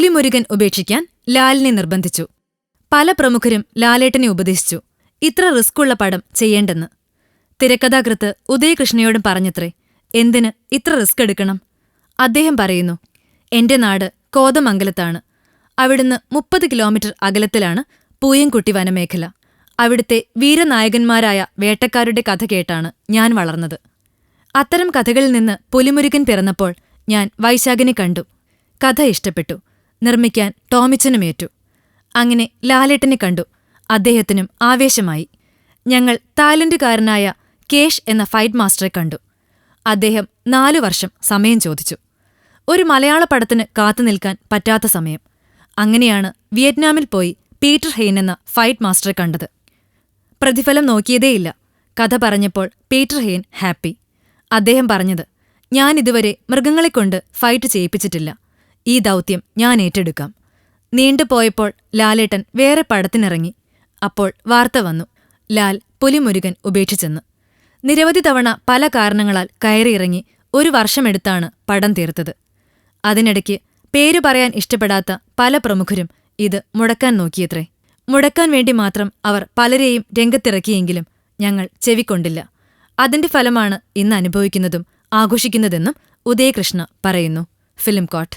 പുലിമുരുകൻ ഉപേക്ഷിക്കാൻ ലാലിനെ നിർബന്ധിച്ചു. പല പ്രമുഖരും ലാലേട്ടനെ ഉപദേശിച്ചു. ഇത്ര റിസ്ക്കുള്ള പടം ചെയ്യേണ്ടെന്ന്. തിരക്കഥാകൃത്ത് ഉദയകൃഷ്ണയോടും പറഞ്ഞത്രേ എന്തിന് ഇത്ര റിസ്ക് എടുക്കണം? അദ്ദേഹം പറയുന്നു എന്റെ നാട് കോതമംഗലത്താണ്. അവിടുന്ന് മുപ്പത് കിലോമീറ്റർ അകലത്തിലാണ് പൂയംകുട്ടി വനമേഖല. അവിടുത്തെ വീരനായകന്മാരായ വേട്ടക്കാരുടെ കഥ കേട്ടാണ് ഞാൻ വളർന്നത്. അത്തരം കഥകളിൽ നിന്ന് പുലിമുരുകൻ പിറന്നപ്പോൾ ഞാൻ വൈശാഖിനെ കണ്ടു. കഥ ഇഷ്ടപ്പെട്ടു. നിർമ്മിക്കാൻ ടോമിച്ചനുമേറ്റു അങ്ങനെ ലാലേട്ടനെ കണ്ടു. അദ്ദേഹത്തിനും ആവേശമായി. ഞങ്ങൾ തായ്ലൻഡുകാരനായ കേഷ് എന്ന ഫൈറ്റ് മാസ്റ്ററെ കണ്ടു. അദ്ദേഹം നാലു വർഷം സമയം ചോദിച്ചു. ഒരു മലയാള പടത്തിന് കാത്തുനിൽക്കാൻ പറ്റാത്ത സമയം. അങ്ങനെയാണ് വിയറ്റ്നാമിൽ പോയി പീറ്റർ ഹെയ്ൻ എന്ന ഫൈറ്റ് മാസ്റ്ററെ കണ്ടത്. പ്രതിഫലം നോക്കിയതേയില്ല. കഥ പറഞ്ഞപ്പോൾ പീറ്റർ ഹെയ്ൻ ഹാപ്പി. അദ്ദേഹം പറഞ്ഞത് ഞാൻ ഇതുവരെ മൃഗങ്ങളെക്കൊണ്ട് ഫൈറ്റ് ചെയ്യിപ്പിച്ചിട്ടില്ല. ഈ ദൗത്യം ഞാൻ ഏറ്റെടുക്കാം. നീണ്ടുപോയപ്പോൾ ലാലേട്ടൻ വേറെ പടത്തിനിറങ്ങി. അപ്പോൾ വാർത്ത വന്നു. ലാൽ പുലിമുരുകൻ ഉപേക്ഷിച്ചെന്ന്. നിരവധി തവണ പല കാരണങ്ങളാൽ കയറിയിറങ്ങി ഒരു വർഷമെടുത്താണ് പടം തീർത്തത്. അതിനിടയ്ക്ക് പേരു പറയാൻ ഇഷ്ടപ്പെടാത്ത പല പ്രമുഖരും ഇത് മുടക്കാൻ നോക്കിയത്രേ. മുടക്കാൻ വേണ്ടി മാത്രം അവർ പലരെയും രംഗത്തിറക്കിയെങ്കിലും ഞങ്ങൾ ചെവിക്കൊണ്ടില്ല. അതിന്റെ ഫലമാണ് ഇന്ന് അനുഭവിക്കുന്നതും ആഘോഷിക്കുന്നതെന്നും ഉദയകൃഷ്ണ പറയുന്നു. Film coat.